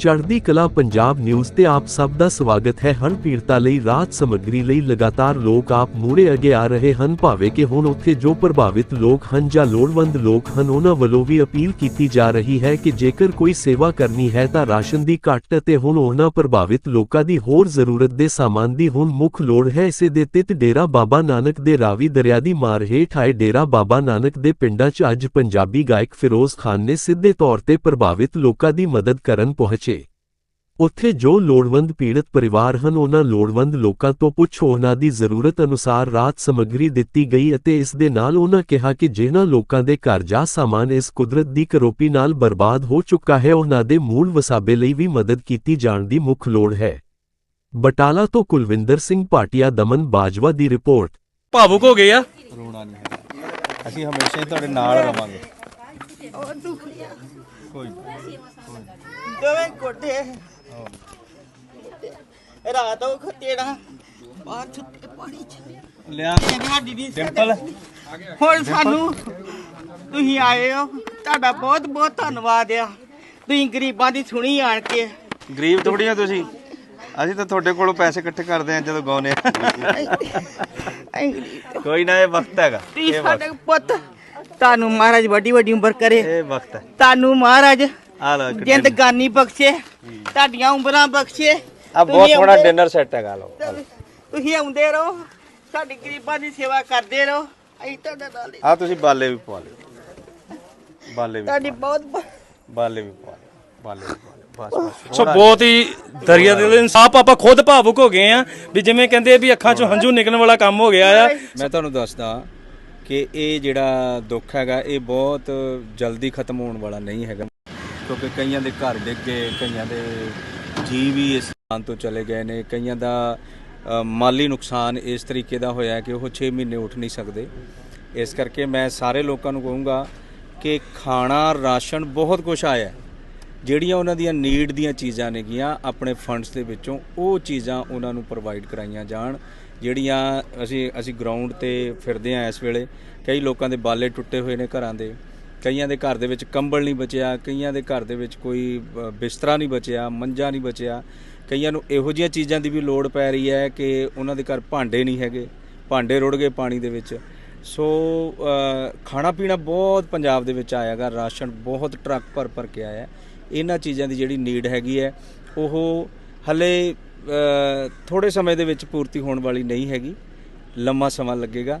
ਚੜ੍ਹਦੀ ਕਲਾ ਪੰਜਾਬ ਨਿਊਜ਼ ਤੇ ਆਪ ਸਭ ਦਾ ਸਵਾਗਤ ਹੈ। ਹਰ ਪੀੜਤਾਂ ਲਈ ਰਾਤ ਸਮੱਗਰੀ ਲਈ ਲਗਾਤਾਰ ਲੋਕ ਆਪ ਮੂਹਰੇ ਅੱਗੇ ਆ ਰਹੇ ਹਨ। ਭਾਵੇਂ ਕਿ ਹੁਣ ਉੱਥੇ ਜੋ ਪ੍ਰਭਾਵਿਤ ਲੋਕ ਹਨ ਜਾਂ ਲੋੜਵੰਦ ਲੋਕ ਹਨ, ਉਹਨਾਂ ਵੱਲੋਂ ਵੀ ਅਪੀਲ ਕੀਤੀ ਜਾ ਰਹੀ ਹੈ ਕਿ ਜੇਕਰ ਕੋਈ ਸੇਵਾ ਕਰਨੀ ਹੈ ਤਾਂ ਰਾਸ਼ਨ ਦੀ ਘੱਟ ਅਤੇ ਹੁਣ ਉਹਨਾਂ ਪ੍ਰਭਾਵਿਤ ਲੋਕਾਂ ਦੀ ਹੋਰ ਜ਼ਰੂਰਤ ਦੇ ਸਾਮਾਨ ਦੀ ਹੁਣ ਮੁੱਖ ਲੋੜ ਹੈ। ਇਸੇ ਦੇ ਤਿਤ ਡੇਰਾ ਬਾਬਾ ਨਾਨਕ ਦੇ ਰਾਵੀ ਦਰਿਆ ਦੀ ਮਾਰ ਹੇਠ ਆਏ ਡੇਰਾ ਬਾਬਾ ਨਾਨਕ ਦੇ ਪਿੰਡਾਂ 'ਚ ਅੱਜ ਪੰਜਾਬੀ ਗਾਇਕ ਫਿਰੋਜ਼ ਖਾਨ ਨੇ ਸਿੱਧੇ ਤੌਰ ਤੇ ਪ੍ਰਭਾਵਿਤ ਲੋਕਾਂ ਦੀ ਮਦਦ ਕਰਨ ਪਹੁੰਚੇ ਉੱਥੇ ਜੋ ਲੋੜਵੰਦ ਪੀੜਤ ਪਰਿਵਾਰ ਹਨ ਉਹਨਾਂ ਲੋੜਵੰਦ ਲੋਕਾਂ ਤੋਂ ਪੁੱਛੋ ਉਹਨਾਂ ਦੀ ਜ਼ਰੂਰਤ ਅਨੁਸਾਰ ਰਾਹਤ ਸਮੱਗਰੀ ਦਿੱਤੀ ਗਈ ਅਤੇ ਇਸ ਦੇ ਨਾਲ ਉਹਨਾਂ ਕਿਹਾ ਕਿ ਜਿਨ੍ਹਾਂ ਲੋਕਾਂ ਦੇ ਘਰ ਜਾਂ ਸਾਮਾਨ ਇਸ ਕੁਦਰਤ ਦੀ ਕਰੋਪੀ ਨਾਲ ਬਰਬਾਦ ਹੋ ਚੁੱਕਾ ਹੈ ਉਹਨਾਂ ਦੇ ਮੂਲ ਵਸਾਬੇ ਲਈ ਵੀ ਮਦਦ ਕੀਤੀ ਜਾਣ ਦੀ ਮੁੱਖ ਲੋੜ ਹੈ। ਬਟਾਲਾ ਤੋਂ ਕੁਲਵਿੰਦਰ ਸਿੰਘ ਭਾਟੀਆ ਦਮਨ ਬਾਜਵਾ ਦੀ ਰਿਪੋਰਟ। ਭਾਵੁਕ ਹੋ ਗਏ ਆ? ਰੋਣਾ ਨਹੀਂ ਅਸੀਂ ਹਮੇਸ਼ਾ ਹੀ ਤੁਹਾਡੇ ਨਾਲ ਰਵਾਂਗੇ। ਕੋਈ ਦੋਵੇਂ ਕੋਠੇ ਰਾਤ ਉਹ ਖਤੇੜਾ ਬਾਹਰ ਛੁੱਟੇ ਪਾਣੀ ਚ ਲਿਆ। ਸਾਡੀ ਦੀ ਸਿੰਪਲ। ਹੁਣ ਸਾਨੂੰ ਤੁਸੀਂ ਆਏ ਹੋ ਤੁਹਾਡਾ ਬਹੁਤ ਬਹੁਤ ਧੰਨਵਾਦ ਆ। ਤੁਸੀਂ ਗਰੀਬਾਂ ਦੀ ਸੁਣੀ ਆਣ ਕੇ। ਗਰੀਬ ਥੋੜੀਆਂ ਤੁਸੀਂ। ਅਸੀਂ ਤਾਂ ਤੁਹਾਡੇ ਕੋਲੋਂ ਪੈਸੇ ਇਕੱਠੇ ਕਰਦੇ ਆ ਜਦੋਂ ਗਾਉਨੇ ਆ। ਕੋਈ ਨਾ ਇਹ ਵਕਤ ਹੈਗਾ। ਤੁਸੀਂ ਇਹ ਸਾਡੇ ਵਕਤ। ਪੁੱਤ ਤੁਹਾਨੂੰ ਮਹਾਰਾਜ ਵੱਡੀ ਵੱਡੀ ਉਮਰ ਕਰੇ। ਇਹ ਵਕਤ ਹੈ। ਤੁਹਾਨੂੰ ਮਹਾਰਾਜ ਜ਼ਿੰਦਗਾਨੀ ਬਖਸ਼ੇ ਤੁਹਾਡੀਆਂ ਉਮਰਾਂ ਬਖਸ਼ੇ। ਆ ਬਹੁਤ ਤੁਸੀਂ ਆਉਂਦੇ- ਡਿਨਰ ਸੈੱਟ ਹੈਗਾ ਲਓ। ਤੁਸੀਂ ਆਉਂਦੇ ਰਹੋ ਸਾਡੀ ਗਰੀਬਾਂ ਦੀ ਸੇਵਾ ਕਰਦੇ ਰਹੋ ਅਸੀਂ ਤੁਹਾਡਾ ਨਾਲ ਹੀ- ਆ ਤੁਸੀਂ ਬਾਲੇ ਵੀ ਪਵਾ ਲਿਓ। ਬਾਲੇ ਵੀ ਤੁਹਾਡੀ ਬਹੁਤ ਬਹੁਤ ਬਾਲੇ ਵੀ ਪਵਾ ਲਿਓ ਬਾਲੇ ਵੀ ਪਵਾ ਲਿਓ। ਬਸ ਬਸ ਸੋ ਬਹੁਤ ਹੀ ਦਰਿਆ ਦੇ ਇਨਸਾਫ ਆਪਾਂ ਖੁਦ ਭਾਵੁਕ ਹੋ ਗਏ ਆ ਵੀ ਜਿਵੇਂ ਕਹਿੰਦੇ ਆ ਵੀ ਅੱਖਾਂ ਚੋਂ ਹੰਝੂ ਨਿਕਲਣ ਵਾਲਾ ਕੰਮ ਹੋ ਗਿਆ ਆ। ਮੈਂ ਤੁਹਾਨੂੰ ਦੱਸਦਾ ਕਿ ਇਹ ਜਿਹੜਾ ਦੁੱਖ ਹੈਗਾ ਇਹ ਬਹੁਤ ਜਲਦੀ ਖਤਮ ਹੋਣ ਵਾਲਾ ਨਹੀਂ ਹੈਗਾ। ਕਿਉਂਕਿ ਕਈਆਂ ਦੇ ਘਰ ਡਿੱਗ ਗਏ ਕਈਆਂ ਦੇ ਜੀਵ ਵੀ ਇਸ ਸਥਾਨ ਤੋਂ ਚਲੇ ਗਏ ਨੇ। ਕਈਆਂ ਦਾ ਮਾਲੀ ਨੁਕਸਾਨ ਇਸ ਤਰੀਕੇ ਦਾ ਹੋਇਆ ਕਿ ਉਹ 6 ਮਹੀਨੇ ਉੱਠ ਨਹੀਂ ਸਕਦੇ। ਇਸ ਕਰਕੇ ਮੈਂ ਸਾਰੇ ਲੋਕਾਂ ਨੂੰ ਕਹੂੰਗਾ ਕਿ ਖਾਣਾ, ਰਾਸ਼ਨ ਬਹੁਤ ਕੁਝ ਆਇਆ ਜਿਹੜੀਆਂ ਉਹਨਾਂ ਦੀਆਂ ਨੀਡ ਦੀਆਂ ਚੀਜ਼ਾਂ ਨੇਗੀਆਂ, ਆਪਣੇ ਫੰਡਸ ਦੇ ਵਿੱਚੋਂ, ਉਹ ਚੀਜ਼ਾਂ ਉਹਨਾਂ ਨੂੰ ਪ੍ਰੋਵਾਈਡ ਕਰਾਈਆਂ ਜਾਣ। ਜਿਹੜੀਆਂ ਅਸੀਂ ਅਸੀਂ ਗਰਾਊਂਡ ਤੇ ਫਿਰਦੇ ਆ ਇਸ ਵੇਲੇ, ਕਈ ਲੋਕਾਂ ਦੇ ਬਾਲੇ ਟੁੱਟੇ ਹੋਏ ਨੇ ਘਰਾਂ ਦੇ। ਕਈਆਂ ਦੇ ਘਰ ਦੇ ਵਿੱਚ ਕੰਬਲ ਨਹੀਂ ਬਚਿਆ, ਕਈਆਂ ਦੇ ਘਰ ਦੇ ਵਿੱਚ ਕੋਈ ਬਿਸਤਰਾ ਨਹੀਂ ਬਚਿਆ, ਮੰਜਾ ਨਹੀਂ ਬਚਿਆ। ਕਈਆਂ ਨੂੰ ਇਹੋ ਜਿਹੀਆਂ ਚੀਜ਼ਾਂ ਦੀ ਵੀ ਲੋੜ ਪੈ ਰਹੀ ਹੈ ਕਿ ਉਹਨਾਂ ਦੇ ਘਰ ਭਾਂਡੇ ਨਹੀਂ ਹੈਗੇ, ਭਾਂਡੇ ਰੁੜ ਗਏ ਪਾਣੀ ਦੇ ਵਿੱਚ। ਸੋ ਖਾਣਾ ਪੀਣਾ ਬਹੁਤ ਪੰਜਾਬ ਦੇ ਵਿੱਚ ਆਇਆਗਾ ਰਾਸ਼ਨ ਬਹੁਤ ਟਰੱਕ ਭਰ ਭਰ ਕੇ ਆਇਆ। ਇਹਨਾਂ ਚੀਜ਼ਾਂ ਦੀ ਜਿਹੜੀ ਨੀਡ ਹੈਗੀ ਹੈ, ਉਹ ਹਲੇ ਥੋੜੇ ਸਮੇਂ ਦੇ ਵਿੱਚ ਪੂਰਤੀ ਹੋਣ ਵਾਲੀ ਨਹੀਂ ਹੈਗੀ। ਲੰਮਾ ਸਮਾਂ ਲੱਗੇਗਾ।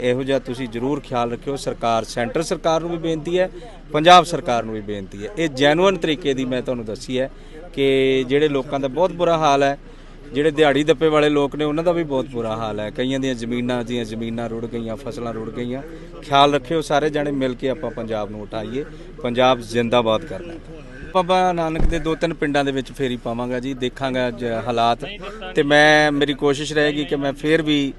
ਇਹੋ ਜਿਹਾ ਤੁਸੀਂ ਜ਼ਰੂਰ ਖਿਆਲ ਰੱਖਿਓ, ਸਰਕਾਰ, ਸੈਂਟਰ ਸਰਕਾਰ ਨੂੰ ਵੀ ਬੇਨਤੀ ਹੈ, ਪੰਜਾਬ ਸਰਕਾਰ ਨੂੰ ਵੀ ਬੇਨਤੀ ਹੈ। ਇਹ ਜੈਨੂਇਨ ਤਰੀਕੇ ਦੀ ਮੈਂ ਤੁਹਾਨੂੰ ਦੱਸੀ ਹੈ ਕਿ ਜਿਹੜੇ ਲੋਕਾਂ ਦਾ ਬਹੁਤ ਬੁਰਾ ਹਾਲ ਹੈ ਜਿਹੜੇ ਦਿਹਾੜੀ ਦੱਪੇ ਵਾਲੇ ਲੋਕ ਨੇ, ਉਹਨਾਂ ਦਾ ਵੀ ਬਹੁਤ ਬੁਰਾ ਹਾਲ ਹੈ। ਕਈਆਂ ਦੀਆਂ ਜ਼ਮੀਨਾਂ ਦੀਆਂ ਜ਼ਮੀਨਾਂ ਰੁੜ ਗਈਆਂ, ਫਸਲਾਂ ਰੁੜ ਗਈਆਂ। ਖਿਆਲ ਰੱਖਿਓ ਸਾਰੇ ਜਾਣੇ, ਮਿਲ ਕੇ ਆਪਾਂ ਪੰਜਾਬ ਨੂੰ ਉਠਾਈਏ। ਪੰਜਾਬ ਜ਼ਿੰਦਾਬਾਦ ਕਰਨਾ ਹੈ। ਬਾਬਾ ਨਾਨਕ ਦੇ ਦੋ ਤਿੰਨ ਪਿੰਡਾਂ ਦੇ ਵਿੱਚ ਫੇਰੀ ਪਾਵਾਂਗਾ ਜੀ, ਦੇਖਾਂਗਾ ਅੱਜ ਹਾਲਾਤ। ਤੇ ਮੈਂ, ਮੇਰੀ ਕੋਸ਼ਿਸ਼ ਰਹੇਗੀ ਕਿ ਮੈਂ ਫੇਰ ਵੀ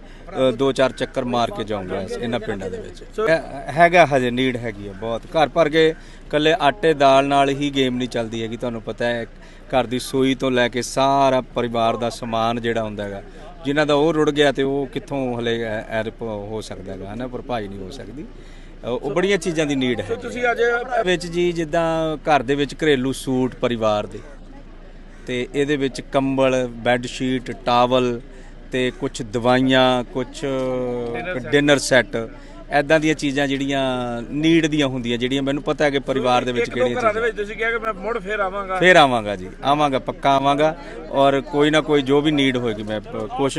ਦੋ ਚਾਰ ਚੱਕਰ ਮਾਰ ਕੇ ਜਾਊਂਗਾ ਇਹਨਾਂ ਪਿੰਡਾਂ ਦੇ ਵਿੱਚ। ਹੈਗਾ ਹਜੇ, ਨੀਡ ਹੈਗੀ ਹੈ ਬਹੁਤ। ਘਰ ਭਰ ਕੇ ਕੱਲੇ ਆਟੇ ਦਾਲ ਨਾਲ ਹੀ ਗੇਮ ਨਹੀਂ ਚੱਲਦੀ ਹੈਗੀ ਤੁਹਾਨੂੰ ਪਤਾ ਹੈ। ਘਰ ਦੀ ਸੂਈ ਤੋਂ ਲੈ ਕੇ ਸਾਰਾ ਪਰਿਵਾਰ ਦਾ ਸਮਾਨ ਜਿਹੜਾ ਹੁੰਦਾ ਹੈਗਾ ਜਿਨ੍ਹਾਂ ਦਾ ਉਹ ਰੁੜ ਗਿਆ ਤੇ ਉਹ ਕਿੱਥੋਂ ਹਲੇ ਐਰਪ ਹੋ ਸਕਦਾ ਹੈਗਾ ਹਨਾ? ਭਰਪਾਈ ਨਹੀਂ ਹੋ ਸਕਦੀ। ਉਹ ਬੜੀਆਂ ਚੀਜ਼ਾਂ ਦੀ ਨੀਡ ਹੈ ਤੁਸੀਂ ਅੱਜ ਵਿੱਚ ਜੀ ਜਿੱਦਾਂ ਘਰ ਦੇ ਵਿੱਚ ਘਰੇਲੂ ਸੂਟ ਪਰਿਵਾਰ ਦੇ ਤੇ ਇਹਦੇ ਵਿੱਚ ਕੰਬਲ ਬੈੱਡ ਸ਼ੀਟ ਟਾਵਲ ਤੇ ਕੁਝ ਦਵਾਈਆਂ ਕੁਝ ਡਿਨਰ ਸੈੱਟ ਐਦਾਂ ਦੀਆਂ ਚੀਜ਼ਾਂ ਜਿਹੜੀਆਂ ਨੀਡ ਦੀਆਂ ਹੁੰਦੀਆਂ ਜਿਹੜੀਆਂ ਮੈਨੂੰ ਪਤਾ ਹੈ ਕਿ ਪਰਿਵਾਰ ਦੇ ਵਿੱਚ ਕਿਹੜੀਆਂ ਚੀਜ਼ਾਂ ਵਿੱਚ ਤੁਸੀਂ ਕਿਹਾ ਕਿ ਮੈਂ ਮੁੜ ਫੇਰ ਆਵਾਂਗਾ। ਫੇਰ ਆਵਾਂਗਾ ਜੀ ਆਵਾਂਗਾ ਪੱਕਾ ਆਵਾਂਗਾ ਔਰ ਕੋਈ ਨਾ ਕੋਈ ਜੋ ਵੀ ਨੀਡ ਹੋਏਗੀ ਮੈਂ ਕੋਸ਼ਿਸ਼